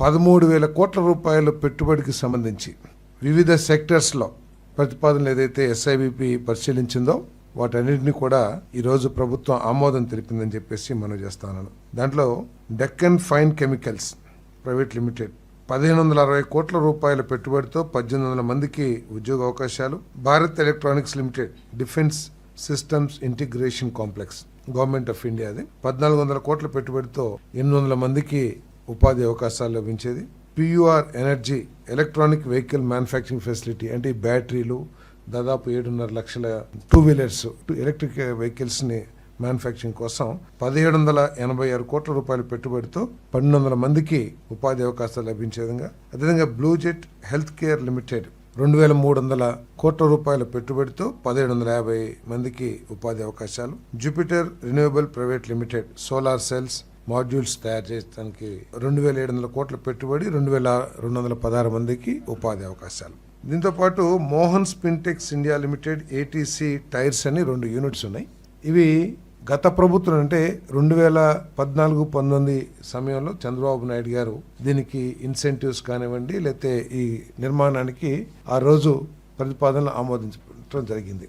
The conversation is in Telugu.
పదమూడు వేల కోట్ల రూపాయల పెట్టుబడికి సంబంధించి వివిధ సెక్టర్స్లో ప్రతిపాదనలు ఏదైతే ఎస్ఐబిపి పరిశీలించిందో వాటన్నిటిని కూడా ఈరోజు ప్రభుత్వం ఆమోదం తెలిపిందని చెప్పేసి మనం చేస్తాను దాంట్లో Deccan Fine Chemicals Private Limited పదిహేను వందల అరవై కోట్ల రూపాయల పెట్టుబడితో పద్దెనిమిది వందల మందికి ఉద్యోగ అవకాశాలు. Bharat Electronics Limited Defence Systems Integration Complex Government of India అది పద్నాలుగు వందల కోట్ల పెట్టుబడితో ఎనిమిది వందల మందికి ఉపాధి అవకాశాలు లభించేది. PUR energy electronic vehicle manufacturing facility అంటే ఈ బ్యాటరీలు దాదాపు ఏడున్నర లక్షల టూ వీలర్స్ ఎలక్ట్రిక్ వెహికల్స్ని మ్యానుఫ్యాక్చరింగ్ కోసం పదిహేడు వందల ఎనభై ఆరు కోట్ల రూపాయల పెట్టుబడితో పన్నెండు వందల మందికి ఉపాధి అవకాశాలు లభించే విధంగా అదేవిధంగా Blue Jet Health Care Limited రెండు వేల మూడు వందల కోట్ల రూపాయల పెట్టుబడితో పదిహేడు వందల యాభై మందికి ఉపాధి అవకాశాలు. Jupiter Renewable Private Limited solar cells modules తయారు చేయడానికి రెండు వేల ఏడు వందల కోట్ల పెట్టుబడి రెండు వేల రెండు వందల పదహారు మందికి ఉపాధి అవకాశాలు. దీంతో పాటు Mohan Spintex India Limited ATC Tyres అని రెండు యూనిట్స్ ఉన్నాయి. ఇవి గత ప్రభుత్వం అంటే రెండు వేల పద్నాలుగు పంతొమ్మిది సమయంలో చంద్రబాబు నాయుడు గారు దీనికి ఇన్సెంటివ్స్ కానివ్వండి లేకపోతే ఈ నిర్మాణానికి ఆ రోజు ప్రతిపాదనలు ఆమోదించడం జరిగింది.